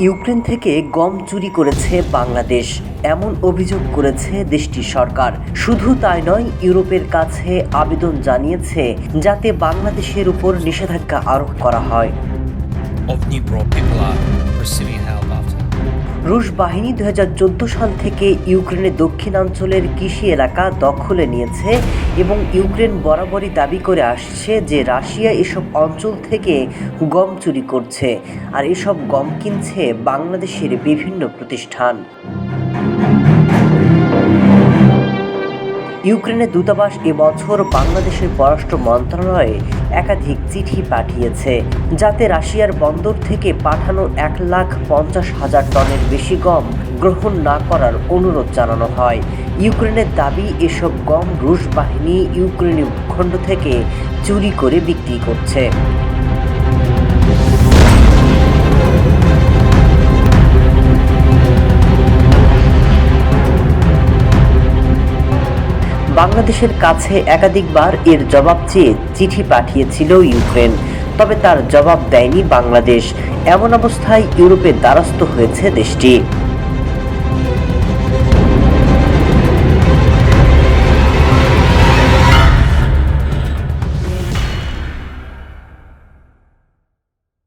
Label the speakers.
Speaker 1: Ukraine থেকে গম চুরি করেছে বাংলাদেশ। এমন অভিযোগ করেছে দেশটির সরকার। শুধু তাই নয়, ইউরোপের কাছে আবেদন জানিয়েছে যাতে বাংলাদেশের উপর নিষেধাজ্ঞা আরোপ করা হয়। রুশ বাহিনী দু হাজার চোদ্দ সাল থেকে ইউক্রেনের দক্ষিণাঞ্চলের কৃষি এলাকা দখলে নিয়েছে এবং ইউক্রেন বরাবরই দাবি করে আসছে যে রাশিয়া এসব অঞ্চল থেকে গম চুরি করছে আর এসব গম কিনছে বাংলাদেশের বিভিন্ন প্রতিষ্ঠান। ইউক্রেনের দূতাবাস এবছর বাংলাদেশের পররাষ্ট্র মন্ত্রণালয়ে একাধিক চিঠি পাঠিয়েছে, যাতে রাশিয়ার বন্দর থেকে পাঠানো এক লাখ পঞ্চাশ হাজার টনের বেশি গম গ্রহণ না করার অনুরোধ জানানো হয়। ইউক্রেনের দাবি, এসব গম রুশ বাহিনী ইউক্রেনীয় ভূখণ্ড থেকে চুরি করে বিক্রি করছে। বাংলাদেশের কাছে একাধিকবার এর জবাব চেয়ে চিঠি পাঠিয়েছিল ইউক্রেন, তবে তার জবাব দেয়নি বাংলাদেশ। এমন অবস্থায় ইউরোপের দ্বারস্থ হয়েছে দেশটি।